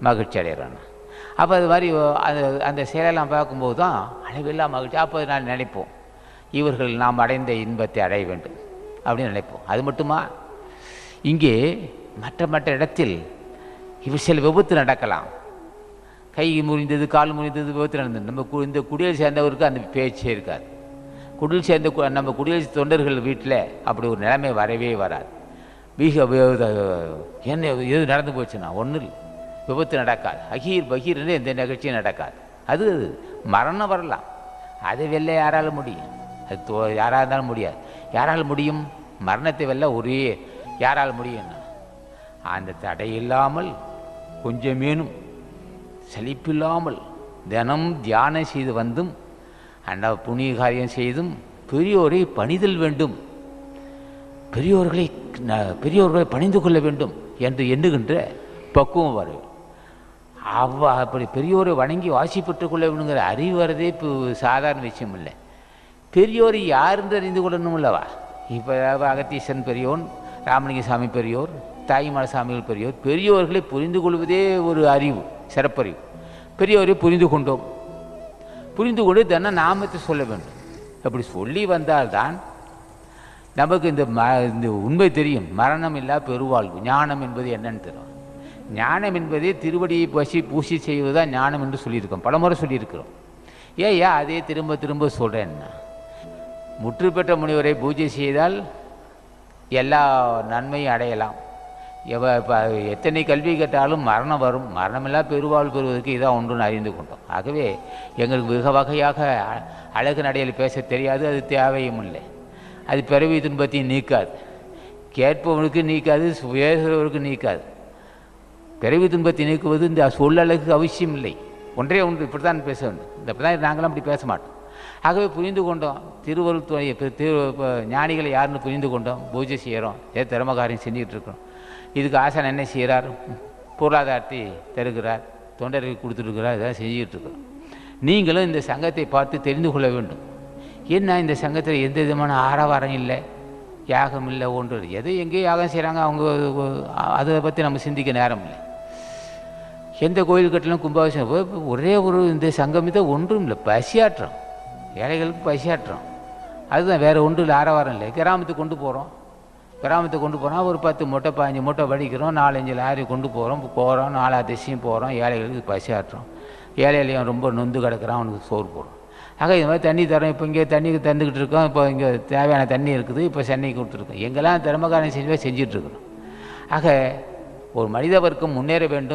மகிழ்ச்சி அடைகிறான் அப்போ அது மாதிரி அந்த அந்த செயலெல்லாம் பார்க்கும்போது தான் அளவில்லா மகிழ்ச்சி. அப்போ நான் நினைப்போம். இவர்கள் நாம் அடைந்த இன்பத்தை அடைய வேண்டும் அப்படின்னு நினைப்போம். அது மட்டுமா? இங்கே மற்ற மற்ற இடத்தில் இவர் சில விபத்து நடக்கலாம். கை முறிந்தது கால் முறிந்தது விபத்து நடந்தது. நம்ம கு- இந்த குடியில் சேர்ந்தவருக்கு அந்த பேச்சே இருக்காது. குடியில் சேர்ந்த நம்ம குடியரசு தொண்டர்கள் வீட்டில் அப்படி ஒரு நிலைமை வரவே வராது. மிக என்ன எது நடந்து போச்சுன்னா? ஒன்றும் இல்லை. விபத்து நடக்காது. அகீர் பகீர்னு எந்த நிகழ்ச்சியும் நடக்காது. அது மரணம் வரலாம். அதை வெல்ல யாராலும் முடியும்? அது தோ- யாராக இருந்தாலும் முடியாது. யாரால் முடியும்? மரணத்தை வெல்ல ஒரே யாரால் முடியும்? அந்த தடை இல்லாமல் கொஞ்சமேனும் சலிப்பில்லாமல் தினம் தியானம் செய்து வந்தும் அந்த புண்ணிய காரியம் செய்தும் பெரியோரை பணிதல் வேண்டும். பெரியோர்களை பெரியோர்களை பணிந்து கொள்ள வேண்டும் என்று எண்ணுகின்ற பக்குவம் வரும் அவ அப்படி பெரியோரை வணங்கி வாசி பெற்றுக் வேணுங்கிற அறிவு வரதே இப்போ சாதாரண விஷயம் இல்லை பெரியோர் யாருன்னு அறிந்து கொள்ளணும் அல்லவா இப்போ அகத்தீசன் பெரியோன் ராமலிங்க சாமி பெரியோர் தாய்மல சாமிகள் பெரியோர் பெரியோர்களை புரிந்து கொள்வதே ஒரு அறிவு சிறப்பறிவு. பெரியோரை புரிந்து கொண்டோம். புரிந்து கொண்டு தினம் நாமத்தை சொல்ல வேண்டும். அப்படி சொல்லி வந்தால்தான் நமக்கு இந்த ம இந்த உண்மை தெரியும். மரணம் இல்லா பெருவாழ்வு ஞானம் என்பது என்னன்னு தெரியும். ஞானம் என்பதே திருவடியை பசி பூசி செய்வதுதான் ஞானம் என்று சொல்லியிருக்கோம். பலமுறை சொல்லியிருக்கிறோம். ஏய்யா அதே திரும்ப திரும்ப சொல்கிறேன்னா முற்று பெற்ற முனிவரை பூஜை செய்தால் எல்லா நன்மையும் அடையலாம். எவ இப்போ எத்தனை கல்வி கேட்டாலும் மரணம் வரும். மரணமில்லா பெருவாழ் பெறுவதற்கு இதான் ஒன்றுன்னு அறிந்து கொண்டோம். ஆகவே எங்களுக்கு மிக வகையாக அ- அழகு நடையில் பேச தெரியாது. அது தேவையும் இல்லை. அது பிறவி துன்பத்தையும் நீக்காது. கேட்பவனுக்கு நீக்காது பேசுகிறவருக்கு நீக்காது. பிறவி துன்பத்தை நீக்குவது இந்த சொல்லழகுக்கு அவசியம் இல்லை. ஒன்றே ஒன்று இப்படி தான் பேச வேண்டும். இந்த இப்படி தான் நாங்களும் அப்படி பேச மாட்டோம். ஆகவே புரிந்து கொண்டோம் திருவருள் திரு ஞானிகளை யாருன்னு புரிந்து கொண்டோம் பூஜை செய்கிறோம் ஏ திறமகாரியம் செஞ்சுக்கிட்டு இருக்கிறோம். இதுக்கு ஆசான் என்ன செய்கிறார்? பொருளாதாரத்தை தருகிறார் தொண்டர்கள் கொடுத்துருக்கிறார் இதெல்லாம் செஞ்சுக்கிட்டு இருக்கிறோம். நீங்களும் இந்த சங்கத்தை பார்த்து தெரிந்து கொள்ள வேண்டும். என்ன இந்த சங்கத்தில் எந்த விதமான ஆரவாரம் இல்லை யாகம் இல்லை ஒன்று எது எங்கேயும் யாகம் செய்கிறாங்க அவங்க அதை பற்றி நம்ம சிந்திக்க நேரம் இல்லை. எந்த கோயில் கட்டலாம் கும்பாபிஷேகம் ஒ- ஒரே ஒரு இந்த சங்கமித்த ஒன்றும் இல்லை பசியாற்றம். ஏழைகளுக்கு பசியாற்றம். அதுதான் வேறு ஒன்றும் இல்லை ஆரவாரம் இல்லை. கிராமத்துக்கு கொண்டு போகிறோம் கிராமத்துக்கு கொண்டு போகிறோம் ஒரு பத்து மூட்டை பதினஞ்சு மூட்டை வடிக்கிறோம். நாலஞ்சு லாரி கொண்டு போகிறோம் போகிறோம் நாலா திசையும் போகிறோம் ஏழைகளுக்கு பசியாற்றம். ஏழையிலையும் ரொம்ப நொந்து கிடக்கிறான் அவனுக்கு சோறு போடுறோம் ஆக இது மாதிரி தண்ணி தரோம். இப்போ இங்கே தண்ணி தந்துக்கிட்டு இருக்கோம். இப்போ இங்கே தேவையான தண்ணி இருக்குது. இப்போ சென்னைக்கு கொடுத்துருக்கோம். எங்கெல்லாம் திறமக்காரன் செஞ்சு செஞ்சிட்ருக்குறோம் ஆக ஒரு மனித வர்க்கம் முன்னேற வேண்டும்.